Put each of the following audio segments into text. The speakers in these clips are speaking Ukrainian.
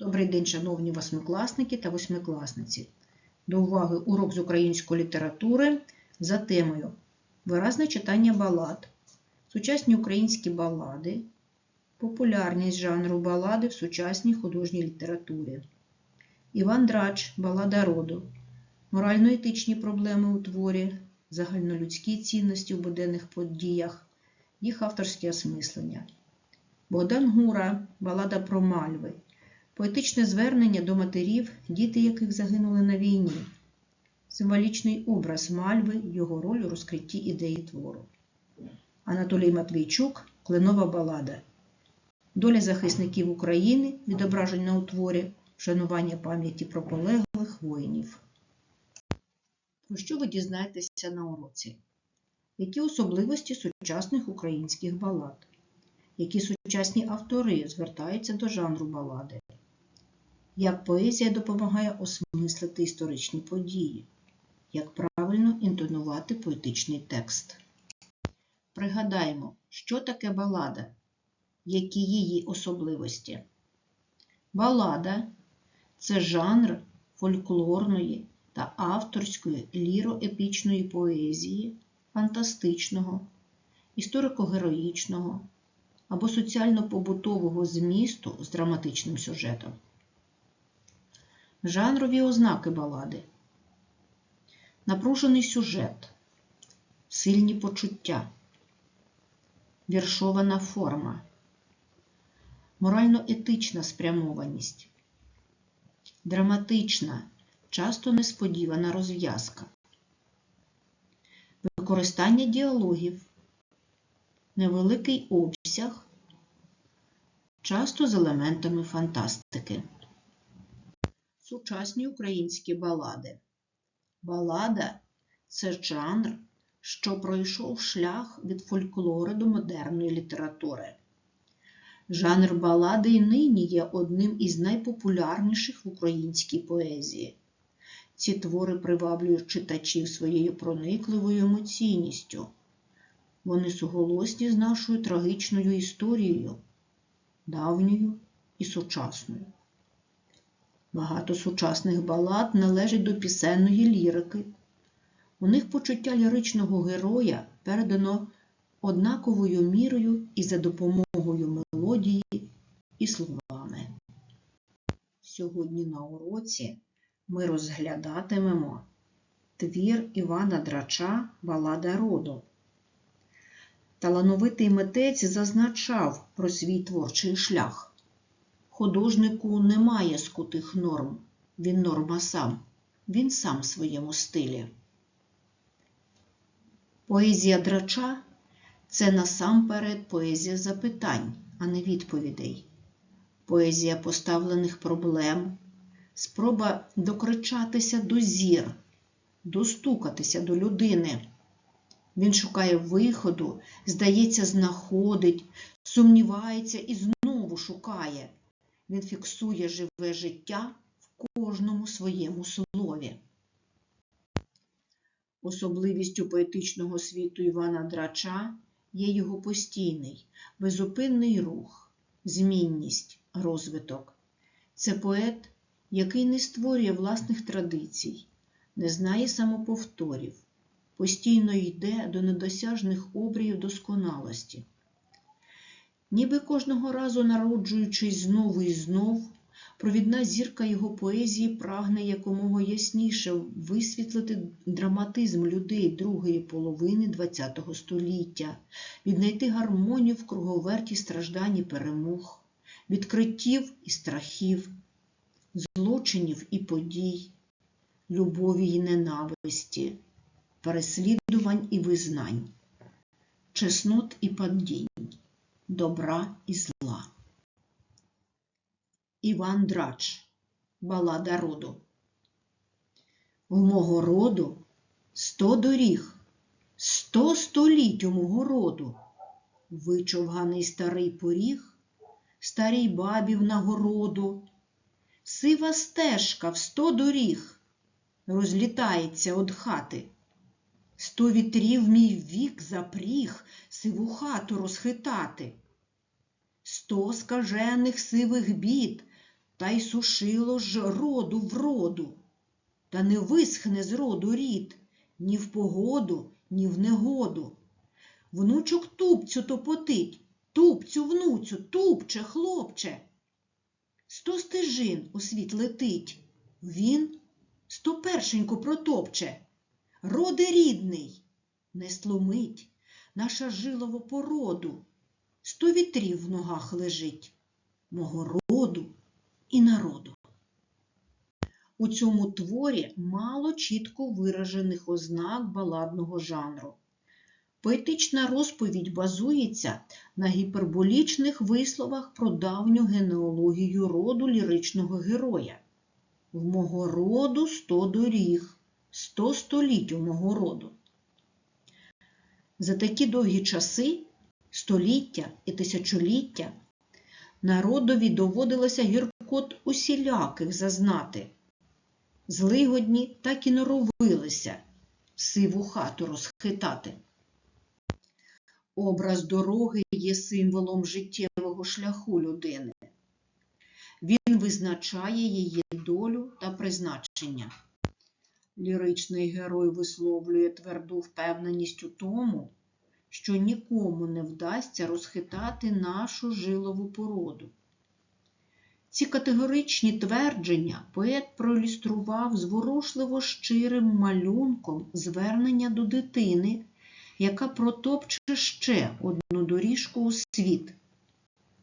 Добрий день, шановні восьмикласники та восьмикласниці. До уваги урок з української літератури за темою Виразне читання балад, сучасні українські балади, популярність жанру балади в сучасній художній літературі. Іван Драч, Балада роду, морально-етичні проблеми у творі, загальнолюдські цінності в буденних подіях, їх авторське осмислення. Богдан Гура, Балада про мальви, поетичне звернення до матерів, діти яких загинули на війні, символічний образ мальви, його роль у розкритті ідеї твору. Анатолій Матвійчук, Кленова балада. Доля захисників України, відображена у творі, вшанування пам'яті про полеглих воїнів. Про що ви дізнаєтеся на уроці? Які особливості сучасних українських балад? Які сучасні автори звертаються до жанру балади? Як поезія допомагає осмислити історичні події? Як правильно інтонувати поетичний текст? Пригадаємо, що таке балада, які її особливості. Балада це жанр фольклорної та авторської ліроепічної поезії, фантастичного, історико-героїчного або соціально-побутового змісту з драматичним сюжетом. Жанрові ознаки балади. Напружений сюжет, сильні почуття, віршована форма, морально-етична спрямованість, драматична, часто несподівана розв'язка, використання діалогів, невеликий обсяг, часто з елементами фантастики. Сучасні українські балади. Балада це жанр, що пройшов шлях від фольклору до модерної літератури. Жанр балади і нині є одним із найпопулярніших в українській поезії. Ці твори приваблюють читачів своєю проникливою емоційністю. Вони суголосні з нашою трагічною історією, давньою і сучасною. Багато сучасних балад належать до пісенної лірики. У них почуття ліричного героя передано однаковою мірою і за допомогою мелодії і словами. Сьогодні на уроці ми розглядатимемо твір Івана Драча Балада роду. Талановитий митець зазначав про свій творчий шлях. Художнику немає скутих норм, він норма сам, він сам в своєму стилі. Поезія драча це насамперед поезія запитань, а не відповідей. Поезія поставлених проблем, спроба докричатися до зір, достукатися до людини. Він шукає виходу, здається, знаходить, сумнівається і знову шукає. Він фіксує живе життя в кожному своєму слові. Особливістю поетичного світу Івана Драча є його постійний, безупинний рух, змінність, розвиток. Це поет, який не створює власних традицій, не знає самоповторів, постійно йде до недосяжних обріїв досконалості. Ніби кожного разу народжуючись знову і знов, провідна зірка його поезії прагне якомога ясніше висвітлити драматизм людей другої половини ХХ століття, віднайти гармонію в круговерті страждань і перемог, відкриттів і страхів, злочинів і подій, любові і ненависті, переслідувань і визнань, чеснот і падінь добра і зла. Іван Драч Балада роду. У мого роду сто доріг, сто століть у мого роду. Вичовганий старий поріг, старій бабів нагороду. Сива стежка в сто доріг розлітається од хати. Сто вітрів мій вік запріг сиву хату розхитати. Сто скажених сивих бід та й сушило ж роду в роду, та не висхне з роду рід ні в погоду, ні в негоду. Внучок тупцю топотить, тупцю, внуцю, тупче, хлопче. Сто стежин у світ летить, він сто першеньку протопче. Роде рідний, не сломить наша жилова породу, сто вітрів в ногах лежить, мого роду і народу. У цьому творі мало чітко виражених ознак баладного жанру. Поетична розповідь базується на гіперболічних висловах про давню генеалогію роду ліричного героя. В мого роду сто доріг, сто століть у мого роду. За такі довгі часи, століття і тисячоліття, народові доводилося гіркот усіляких зазнати. Злигодні так і норовилися сиву хату розхитати. Образ дороги є символом життєвого шляху людини. Він визначає її долю та призначення. Ліричний герой висловлює тверду впевненість у тому, що нікому не вдасться розхитати нашу жилову породу. Ці категоричні твердження поет проілюстрував зворушливо щирим малюнком звернення до дитини, яка протопче ще одну доріжку у світ.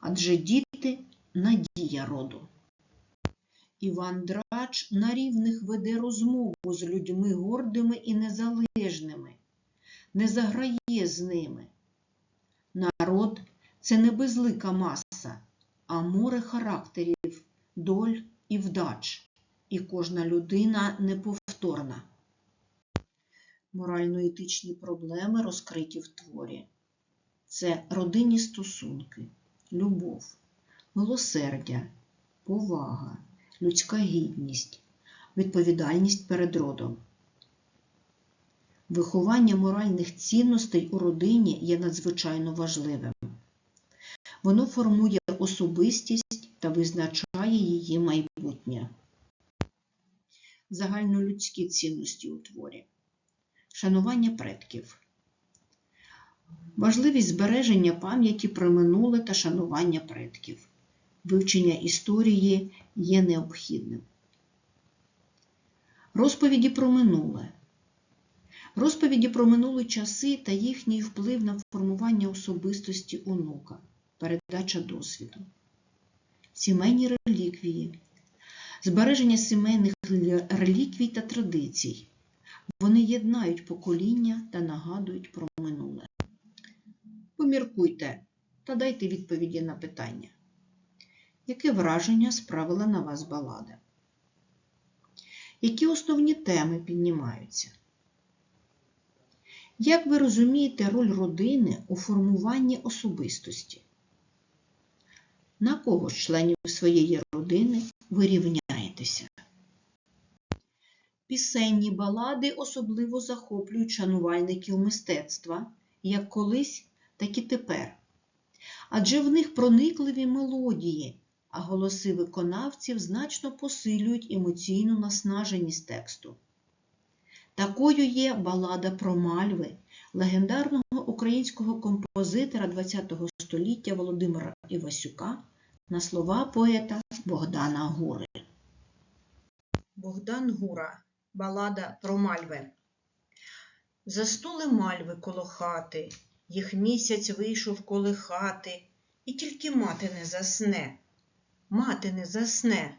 Адже діти надія роду. Іван Драч на рівних веде розмову з людьми гордими і незалежними, не заграє з ними. Народ це не безлика маса, а море характерів, доль і вдач, і кожна людина неповторна. Морально-етичні проблеми розкриті в творі. Це родинні стосунки, любов, милосердя, повага, людська гідність, відповідальність перед родом. Виховання моральних цінностей у родині є надзвичайно важливим. Воно формує особистість та визначає її майбутнє. Загальнолюдські цінності у творі. Шанування предків. Важливість збереження пам'яті про минуле та шанування предків. Вивчення історії є необхідним. Розповіді про минуле. Розповіді про минулі часи та їхній вплив на формування особистості онука, передача досвіду. Сімейні реліквії. Збереження сімейних реліквій та традицій. Вони єднають покоління та нагадують про минуле. Поміркуйте та дайте відповіді на питання. Яке враження справила на вас балада? Які основні теми піднімаються? Як ви розумієте роль родини у формуванні особистості? На кого з членів своєї родини ви рівняєтеся? Пісенні балади особливо захоплюють шанувальників мистецтва як колись, так і тепер. Адже в них проникливі мелодії, а голоси виконавців значно посилюють емоційну наснаженість тексту. Такою є балада про мальви легендарного українського композитора ХХ століття Володимира Івасюка на слова поета Богдана Гури. Богдан Гура. Балада про мальви. Заснули мальви коло хати, їх місяць вийшов коло хати, і тільки мати не засне. Мати не засне,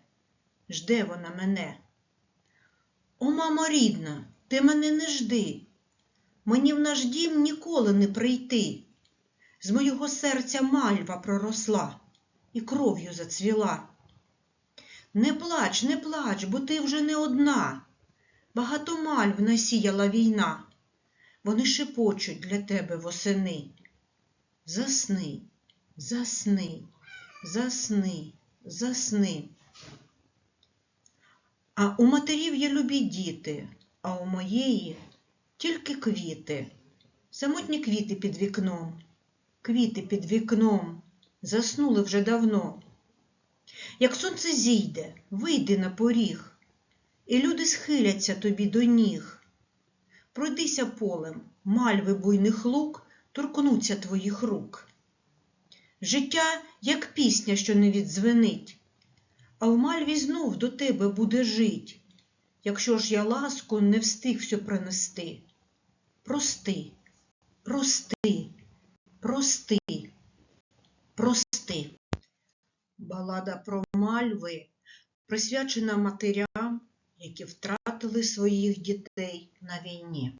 жде вона мене. О, мамо рідна, ти мене не жди. Мені в наш дім ніколи не прийти. З моєго серця мальва проросла і кров'ю зацвіла. Не плач, не плач, бо ти вже не одна. Багато мальв насіяла війна. Вони шепочуть для тебе восени. Засни, засни, засни, засни. А у матерів є любі діти, а у моєї тільки квіти. Самотні квіти під вікном, квіти під вікном заснули вже давно. Як сонце зійде, вийди на поріг, і люди схиляться тобі до ніг. Пройдися полем, мальви буйних лук торкнуться твоїх рук. Життя, як пісня, що не відзвенить, а в мальві знов до тебе буде жить, якщо ж я ласку не встиг все принести. Прости, прости, прости, прости. Балада про мальви присвячена матерям, які втратили своїх дітей на війні.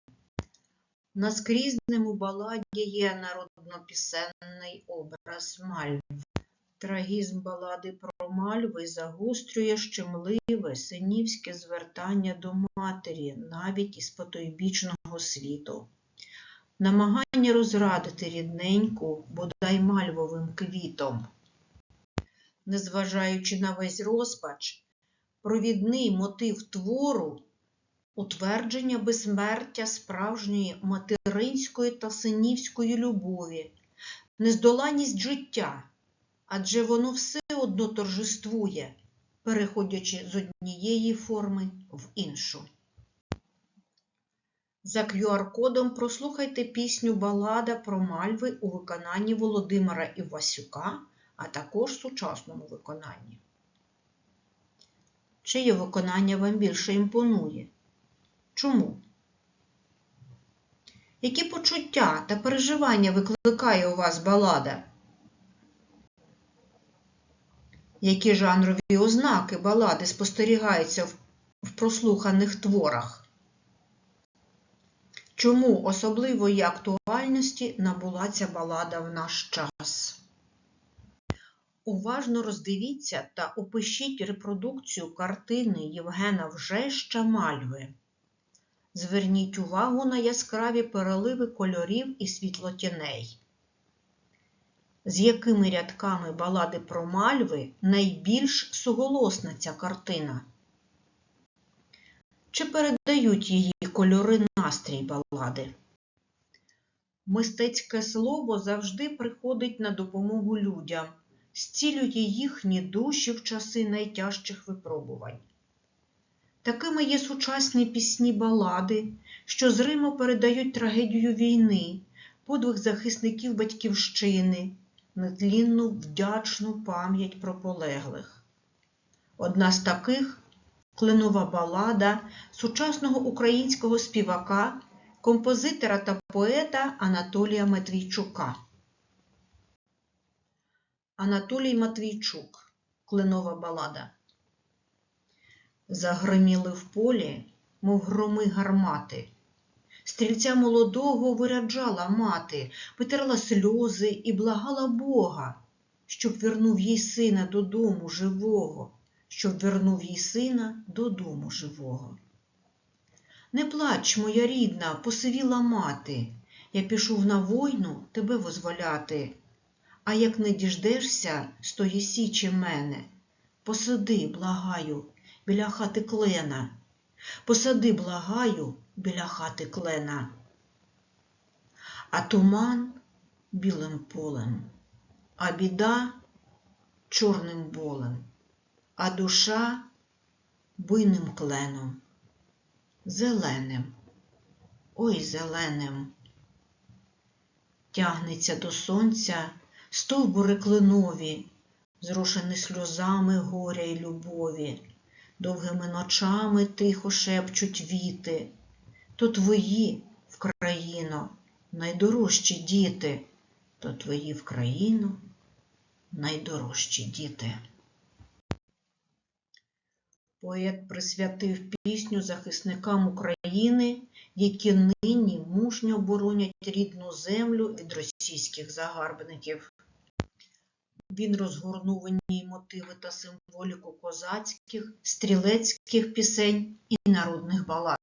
На скрізному баладі є народнопісенний образ мальв. Трагізм балади про мальви загострює щемливе синівське звертання до матері навіть із потойбічного світу. Намагання розрадити рідненьку, бодай мальвовим квітом. Незважаючи на весь розпач, провідний мотив твору утвердження безсмертя справжньої материнської та синівської любові, нездоланність життя, адже воно все одно торжествує, переходячи з однієї форми в іншу. За QR-кодом прослухайте пісню Балада про мальви у виконанні Володимира Івасюка, а також сучасному виконанні. Чиє виконання вам більше імпонує? Чому? Які почуття та переживання викликає у вас балада? Які жанрові ознаки балади спостерігаються в, прослуханих творах? Чому особливої актуальності набула ця балада в наш час? Уважно роздивіться та опишіть репродукцію картини Євгена Вжеща Мальви. Зверніть увагу на яскраві переливи кольорів і світлотіней. З якими рядками балади про мальви найбільш суголосна ця картина? Чи передають її кольори настрій балади? Мистецьке слово завжди приходить на допомогу людям, зцілює їхні душі в часи найтяжчих випробувань. Такими є сучасні пісні балади, що зримо передають трагедію війни, подвиг захисників батьківщини, нетлінну вдячну пам'ять про полеглих. Одна з таких кленова балада сучасного українського співака, композитора та поета Анатолія Матвійчука. Анатолій Матвійчук. Кленова балада. Загриміли в полі, мов громи гармати. Стрільця молодого виряджала мати, витерла сльози і благала Бога, щоб вернув їй сина додому живого, щоб вернув їй сина додому живого. Не плач, моя рідна, посивіла мати, я пішов на войну тебе возволяти. А як не діждешся з тої січі мене, посади, благаю, біля хати клена, посади, благаю, біля хати клена. А туман білим полем, а біда чорним болем, а душа буйним кленом, зеленим, ой зеленим. Тягнеться до сонця стовбури кленові, зрушені сльозами горя й любові, довгими ночами тихо шепчуть віти, то твої в країно найдорожчі діти, то твої в країну найдорожчі діти. Поет присвятив пісню захисникам України, які нині мужньо боронять рідну землю від російських загарбників. Він розгорнув у ній мотиви та символіку козацьких, стрілецьких пісень і народних балад.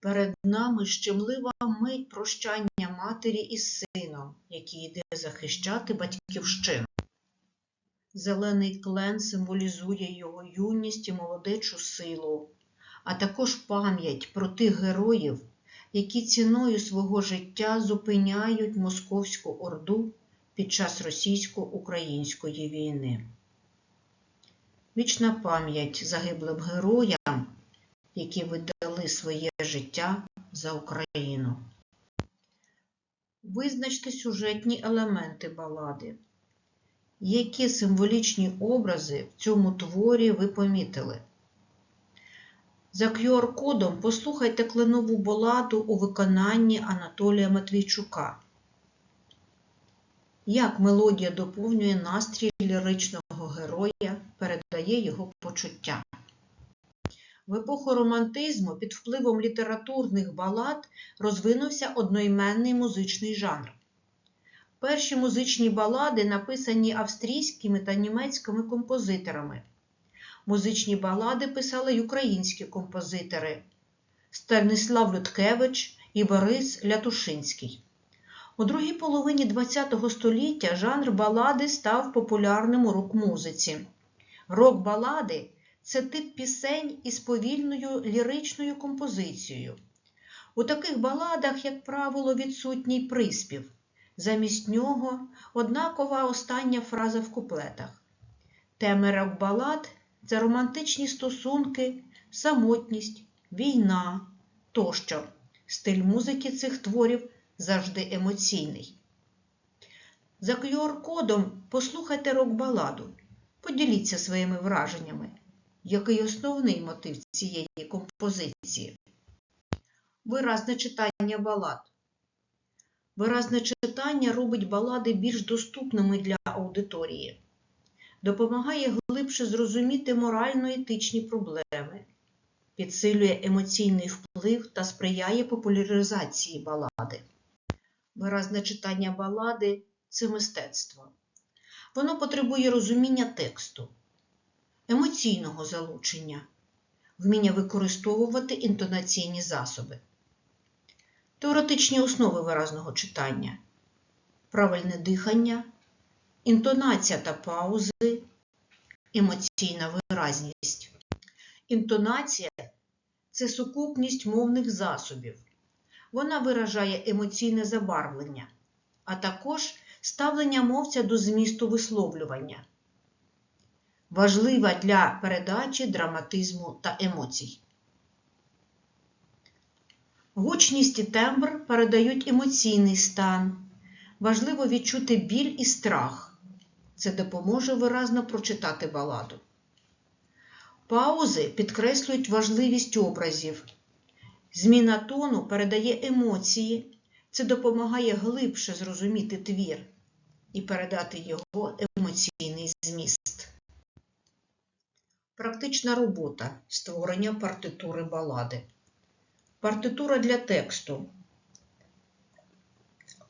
Перед нами щемлива мить прощання матері із сином, який йде захищати батьківщину. Зелений клен символізує його юність і молодечу силу, а також пам'ять про тих героїв, які ціною свого життя зупиняють Московську Орду під час російсько-української війни. Вічна пам'ять загиблим героям, які видали своє життя за Україну. Визначте сюжетні елементи балади. Які символічні образи в цьому творі ви помітили? За QR-кодом послухайте кленову баладу у виконанні Анатолія Матвійчука. Як мелодія доповнює настрій ліричного героя, передає його почуття. В епоху романтизму під впливом літературних балад розвинувся одноіменний музичний жанр. Перші музичні балади написані австрійськими та німецькими композиторами. Музичні балади писали й українські композитори Станислав Людкевич і Борис Лятушинський. У другій половині ХХ століття жанр балади став популярним у рок-музиці. Рок-балади це тип пісень із повільною ліричною композицією. У таких баладах, як правило, відсутній приспів. Замість нього однакова остання фраза в куплетах. Теми рок-балад це романтичні стосунки, самотність, війна тощо. Стиль музики цих творів завжди емоційний. За QR-кодом послухайте рок-баладу. Поділіться своїми враженнями. Який основний мотив цієї композиції? Виразне читання балад. Виразне читання робить балади більш доступними для аудиторії, допомагає глибше зрозуміти морально-етичні проблеми, підсилює емоційний вплив та сприяє популяризації балади. Виразне читання балади це мистецтво. Воно потребує розуміння тексту, емоційного залучення, вміння використовувати інтонаційні засоби. Теоретичні основи виразного читання, правильне дихання, інтонація та паузи, емоційна виразність. Інтонація це сукупність мовних засобів. Вона виражає емоційне забарвлення, а також ставлення мовця до змісту висловлювання. Важлива для передачі драматизму та емоцій. Гучність і тембр передають емоційний стан. Важливо відчути біль і страх. Це допоможе виразно прочитати баладу. Паузи підкреслюють важливість образів. Зміна тону передає емоції. Це допомагає глибше зрозуміти твір і передати його емоційний зміст. Практична робота створення партитури балади. Партитура для тексту.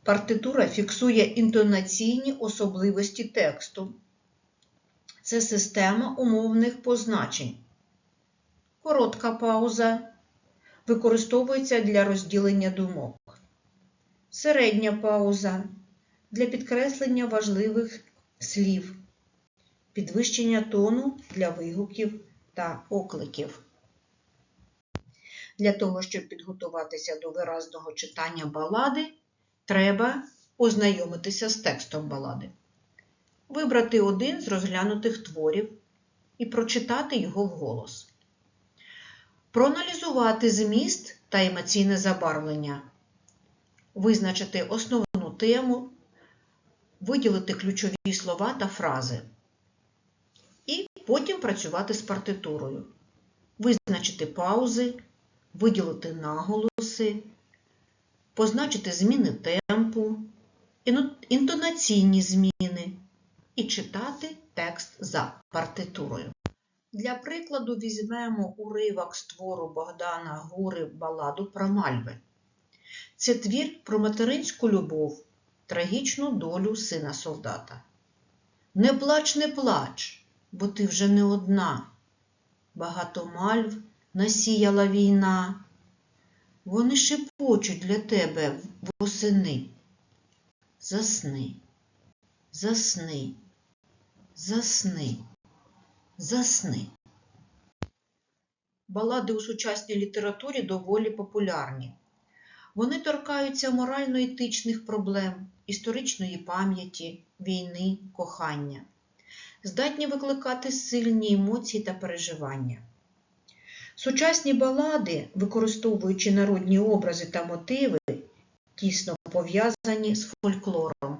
Партитура фіксує інтонаційні особливості тексту. Це система умовних позначень. Коротка пауза використовується для розділення думок. Середня пауза для підкреслення важливих слів. Підвищення тону для вигуків та окликів. Для того, щоб підготуватися до виразного читання балади, треба ознайомитися з текстом балади, вибрати один з розглянутих творів і прочитати його вголос, проаналізувати зміст та емоційне забарвлення, визначити основну тему, виділити ключові слова та фрази, і потім працювати з партитурою, визначити паузи виділити наголоси, позначити зміни темпу, інтонаційні зміни і читати текст за партитурою. Для прикладу візьмемо уривок з твору Богдана Гури баладу про мальви. Це твір про материнську любов, трагічну долю сина солдата. Не плач, не плач, бо ти вже не одна. Багато мальв насіяла війна. Вони шепочуть для тебе восени. Засни, засни, засни, засни. Балади у сучасній літературі доволі популярні. Вони торкаються морально-етичних проблем, історичної пам'яті, війни, кохання. Здатні викликати сильні емоції та переживання. Сучасні балади, використовуючи народні образи та мотиви, тісно пов'язані з фольклором.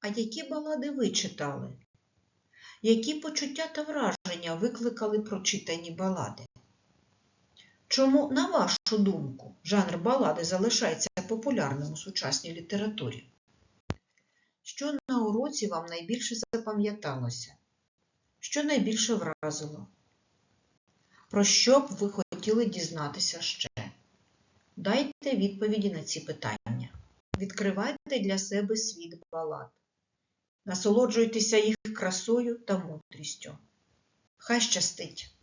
А які балади ви читали? Які почуття та враження викликали прочитані балади? Чому, на вашу думку, жанр балади залишається популярним у сучасній літературі? Що на уроці вам найбільше запам'яталося? Що найбільше вразило? Про що б ви хотіли дізнатися ще? Дайте відповіді на ці питання. Відкривайте для себе світ балад. Насолоджуйтеся їх красою та мудрістю. Хай щастить!